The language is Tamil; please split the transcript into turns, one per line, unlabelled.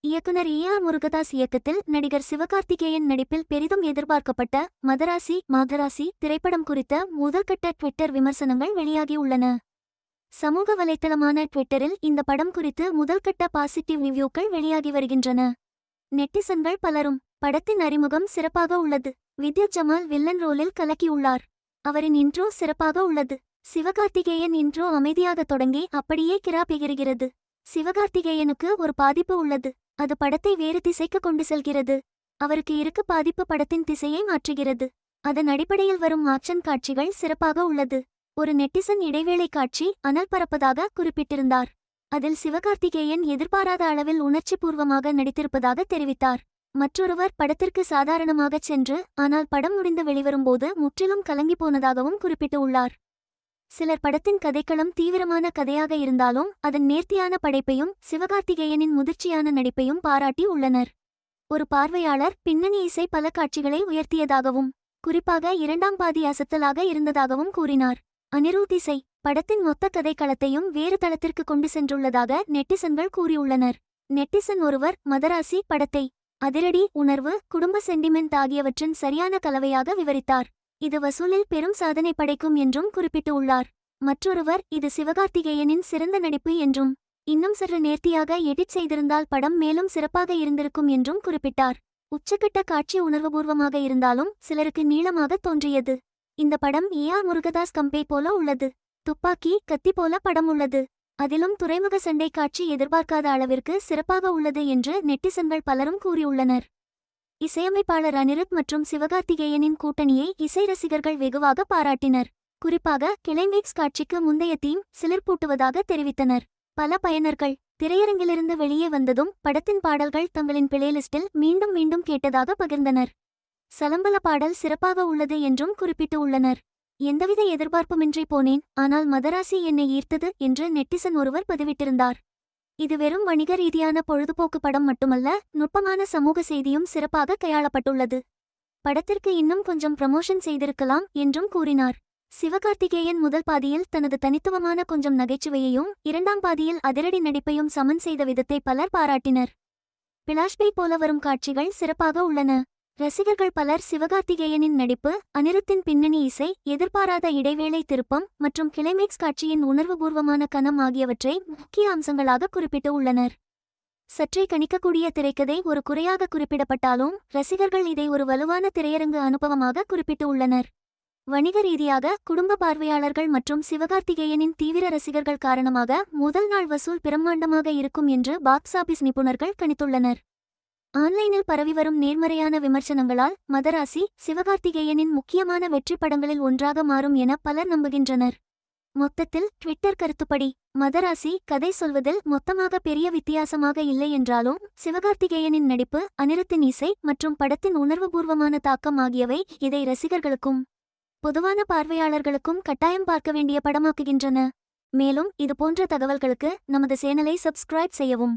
இயக்குனர் ஏ ஆர் முருகதாஸ் இயக்கத்தில் நடிகர் சிவகார்த்திகேயன் நடிப்பில் பெரிதும் எதிர்பார்க்கப்பட்ட மதராசி மாதராசி திரைப்படம் குறித்த முதல்கட்ட ட்விட்டர் விமர்சனங்கள் வெளியாகியுள்ளன. சமூக வலைத்தளமான ட்விட்டரில் இந்த படம் குறித்து முதல்கட்ட பாசிட்டிவ் ரிவ்யூக்கள் வெளியாகி வருகின்றன. நெட்டிசன்கள் பலரும் படத்தின் அறிமுகம் சிறப்பாக உள்ளது. வித்யா ஜமால் வில்லன் ரோலில் கலக்கியுள்ளார். அவரின் இன்ட்ரோ சிறப்பாக உள்ளது. சிவகார்த்திகேயன் இன்ட்ரோ அமைதியாக தொடங்கி அப்படியே கிராப் சிவகார்த்திகேயனுக்கு ஒரு பாதிப்பு உள்ளது. அது படத்தை வேறு திசைக்கு கொண்டு செல்கிறது. அவருக்கு இருக்கு பாதிப்பு படத்தின் திசையை மாற்றுகிறது. அதன் அடிப்படையில் வரும் ஆக்ஷன் காட்சிகள் சிறப்பாக உள்ளது. ஒரு நெட்டிசன் இடைவேளை காட்சி அனல் பரப்பதாக குறிப்பிட்டிருந்தார். அதில் சிவகார்த்திகேயன் எதிர்பாராத அளவில் உணர்ச்சிபூர்வமாக நடித்திருப்பதாக தெரிவித்தார். மற்றொருவர் படத்திற்கு சாதாரணமாகச் சென்று ஆனால் படம் முடிந்து வெளிவரும்போது முற்றிலும் கலங்கி போனதாகவும் குறிப்பிட்டு உள்ளார். சிலர் படத்தின் கதைக்களம் தீவிரமான கதையாக இருந்தாலும் அதன் நேர்த்தியான படைப்பையும் சிவகார்த்திகேயனின் முதிர்ச்சியான நடிப்பையும் பாராட்டி உள்ளனர். ஒரு பார்வையாளர் பின்னணி இசை பல காட்சிகளை உயர்த்தியதாகவும் குறிப்பாக இரண்டாம் பாதி அசத்தலாக இருந்ததாகவும் கூறினார். அனிருத் இசை படத்தின் மொத்த கதைக்களத்தையும் வேறு தளத்திற்கு கொண்டு சென்றுள்ளதாக நெட்டிசன்கள் கூறியுள்ளனர். நெட்டிசன் ஒருவர் மதராசி படத்தை அதிரடி உணர்வு குடும்ப சென்டிமெண்ட் ஆகியவற்றின் சரியான கலவையாக விவரித்தார். இது வசூலில் பெரும் சாதனை படைக்கும் என்றும் குறிப்பிட்டு உள்ளார் மற்றொருவர் இது சிவகார்த்திகேயனின் சிறந்த நடிப்பு என்றும் இன்னும் சற்று நேர்த்தியாக எடிட் செய்திருந்தால் படம் மேலும் சிறப்பாக இருந்திருக்கும் என்றும் குறிப்பிட்டார். உச்சக்கட்ட காட்சி உணர்வுபூர்வமாக இருந்தாலும் சிலருக்கு நீளமாக தோன்றியது. இந்த படம் ஏ ஆர் முருகதாஸ் கம்பே போல உள்ளது. துப்பாக்கி கத்தி போல படம் உள்ளது. அதிலும் துறைமுக சண்டை காட்சி எதிர்பார்க்காத அளவிற்கு சிறப்பாக உள்ளது என்று நெட்டிசன்கள் பலரும் கூறியுள்ளனர். இசையமைப்பாளர் அனிருத் மற்றும் சிவகார்த்திகேயனின் கூட்டணியை இசை ரசிகர்கள் வெகுவாக பாராட்டினர். குறிப்பாக கிளைமேக்ஸ் காட்சிக்கு முந்தைய தீம் சிலிர்ப்பூட்டுவதாக தெரிவித்தனர். பல பயனர்கள் திரையரங்கிலிருந்து வெளியே வந்ததும் படத்தின் பாடல்கள் தங்களின் பிளேலிஸ்டில் மீண்டும் மீண்டும் கேட்டதாக பகிர்ந்தனர். சலம்பல பாடல் சிறப்பாக உள்ளது என்றும் குறிப்பிட்டு உள்ளனர். எந்தவித எதிர்பார்ப்புமின்றி போனேன் ஆனால் மதராசி என்னை ஈர்த்தது என்று நெட்டிசன் ஒருவர் பதிவிட்டிருந்தார். இது வெறும் வணிக ரீதியான பொழுதுபோக்கு படம் மட்டுமல்ல நுட்பமான சமூக செய்தியும் சிறப்பாக கையாளப்பட்டுள்ளது. படத்திற்கு இன்னும் கொஞ்சம் ப்ரமோஷன் செய்திருக்கலாம் என்றும் கூறினார். சிவகார்த்திகேயன் முதல் பாதியில் தனது தனித்துவமான கொஞ்சம் நகைச்சுவையையும் இரண்டாம் பாதியில் அதிரடி நடிப்பையும் சமன் செய்த விதத்தை பலர் பாராட்டினர். பிளாஷ்பை போல வரும் காட்சிகள் சிறப்பாக உள்ளன. ரசிகர்கள் பலர் சிவகார்த்திகேயனின் நடிப்பு அனிருத்தின் பின்னணி இசை எதிர்பாராத இடைவேளை திருப்பம் மற்றும் கிளைமேக்ஸ் காட்சியின் உணர்வுபூர்வமான கணம் ஆகியவற்றை முக்கிய அம்சங்களாக குறிப்பிட்டு உள்ளனர். சற்றே கணிக்கக்கூடிய திரைக்கதை ஒரு குறையாக குறிப்பிடப்பட்டாலும் ரசிகர்கள் இதை ஒரு வலுவான திரையரங்கு அனுபவமாக குறிப்பிட்டு உள்ளனர். வணிக ரீதியாக குடும்ப பார்வையாளர்கள் மற்றும் சிவகார்த்திகேயனின் தீவிர ரசிகர்கள் காரணமாக முதல் நாள் வசூல் பிரம்மாண்டமாக இருக்கும் என்று பாக்ஸ் ஆபீஸ் நிபுணர்கள் கணித்துள்ளனர். ஆன்லைனில் பரவிவரும் நேர்மறையான விமர்சனங்களால் மதராசி சிவகார்த்திகேயனின் முக்கியமான வெற்றி படங்களில் ஒன்றாக மாறும் என பலர் நம்புகின்றனர். மொத்தத்தில் ட்விட்டர் கருத்துப்படி மதராசி கதை சொல்வதில் மொத்தமாக பெரிய வித்தியாசமாக இல்லை என்றாலும் சிவகார்த்திகேயனின் நடிப்பு அனிருத்தின் இசை மற்றும் படத்தின் உணர்வுபூர்வமான தாக்கம் ஆகியவை இதை ரசிகர்களுக்கும் பொதுவான பார்வையாளர்களுக்கும் கட்டாயம் பார்க்க வேண்டிய படமாக்குகின்றன. மேலும் இதுபோன்ற தகவல்களுக்கு நமது சேனலை சப்ஸ்கிரைப் செய்யவும்.